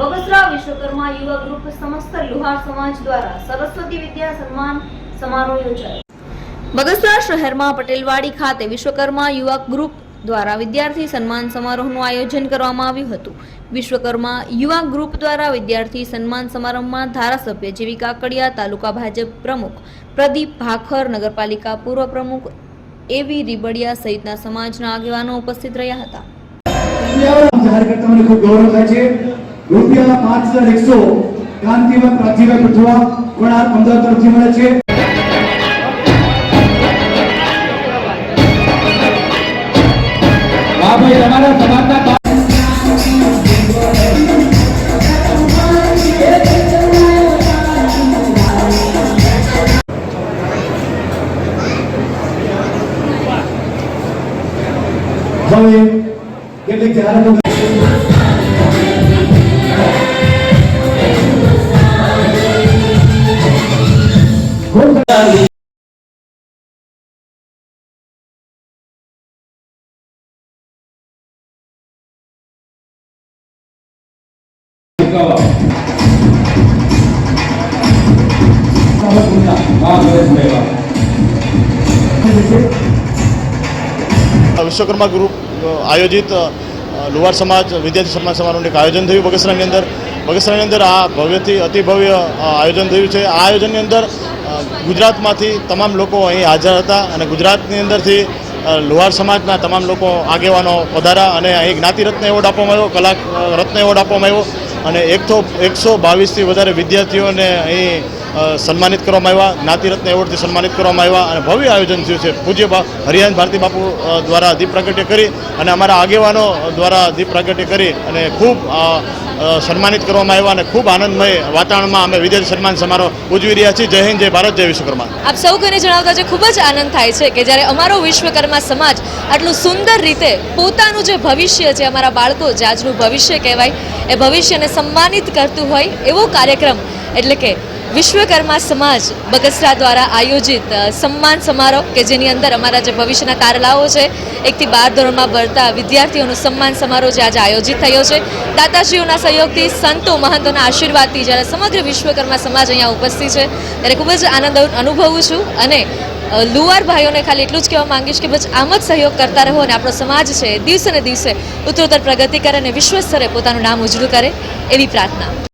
બગસરા વિશ્વકર્મા યુવા ગ્રુપ સમસ્ત લુહાર સમાજ દ્વારા સરસ્વતી વિદ્યા સન્માન સમારોહ યોજાયો. બગસરા શહેરમાં પટેલવાડી ખાતે વિશ્વકર્મા યુવા ગ્રુપ દ્વારા વિદ્યાર્થી સન્માન સમારોહનું આયોજન કરવામાં આવ્યું હતું. વિશ્વકર્મા યુવા ગ્રુપ દ્વારા વિદ્યાર્થી સન્માન સમારંભમાં ધારાસભ્ય જેવી કાકડિયા તાલુકા ભાજપ પ્રમુખ પ્રદીપ ભાખર, નગરપાલિકા પૂર્વ પ્રમુખ એવી રીબડિયા સહિતના સમાજના આગેવાનો ઉપસ્થિત રહ્યા હતા. જાહેર કરતા મને ખૂબ ગૌરવ થાય છે રૂપિયા પાંચ હજાર એકસો કાંતિવન પ્રાથમિક પૃથ્વા કોણાર્ક અમદાવાદ તરફથી મળે છે હા ભાઈ તમારા સમાજના બા- હવે કેટલીક જાહેરાતો વિશ્વકર્મા ગ્રુપ આયોજિત લુવાર સમાજ, વિદ્યાર્થી સન્માન સમારોહનું એક આયોજન થયું બગસરાની અંદર. બગસરાની અંદર આ ભવ્યથી અતિ ભવ્ય આયોજન થયું છે. આ આયોજનની અંદર ગુજરાતમાંથી તમામ લોકો અહીં હાજર હતા અને ગુજરાતની અંદરથી લુહાર સમાજના તમામ લોકો આગેવાનો પધારા અને અહીં જ્ઞાતિ રત્ન એવોર્ડ આપવામાં આવ્યો, કલાક રત્ન એવોર્ડ આપવામાં આવ્યો. અને એકસો એકસો બાવીસથી વધારે વિદ્યાર્થીઓને અહીં સન્માનિત કરવામાં આવ્યા જ્ઞાતિરત્ન એવોર્ડથી સન્માનિત કરવામાં આવ્યા અને ભવ્ય આયોજન થયું છે. પૂજ્ય હરિયાન ભારતી બાપુ દ્વારા દીપ પ્રાગટ્ય કરી અને અમારા આગેવાનો દ્વારા દીપ પ્રાગટ્ય કરી અને ખૂબ સન્માનિત કરવામાં આવ્યા અને ખૂબ આનંદમય વાતાવરણમાં અમે વિજય સન્માન સમારોહ ઉજવી રહ્યા છીએ. જય હિન્દ, જય ભારત, જય વિશ્વકર્મા. આપ સૌ કોઈને જણાવતા જે ખૂબ જ આનંદ થાય છે કે જ્યારે અમારો વિશ્વકર્મા સમાજ આટલું સુંદર રીતે પોતાનું જે ભવિષ્ય છે, અમારા બાળકો જે આજનું ભવિષ્ય કહેવાય, એ ભવિષ્યને સન્માનિત કરતું હોય એવો કાર્યક્રમ, એટલે કે વિશ્વકર્મા સમાજ બગસરા દ્વારા આયોજિત સન્માન સમારોહ કે જેની અંદર અમારા જે ભવિષ્યના તારલાઓ છે, એકથી બાર ધોરણમાં ભરતા વિદ્યાર્થીઓનું સન્માન સમારોહ જે આજે આયોજિત થયો છે. દાતાશ્રીઓના સહયોગથી સંતો મહંતોના આશીર્વાદથી જ્યારે સમગ્ર વિશ્વકર્મા સમાજ અહીંયા ઉપસ્થિત છે, ત્યારે ખૂબ જ આનંદ અનુભવું છું અને લુવાર ભાઈઓને ખાલી એટલું જ કહેવા માંગીશ કે બસ આમ જ સહયોગ કરતા રહો અને આપણો સમાજ છે દિવસે ને દિવસે ઉત્તરોત્તર પ્રગતિ કરે અને વિશ્વ સ્તરે પોતાનું નામ ઉજળું કરે એવી પ્રાર્થના.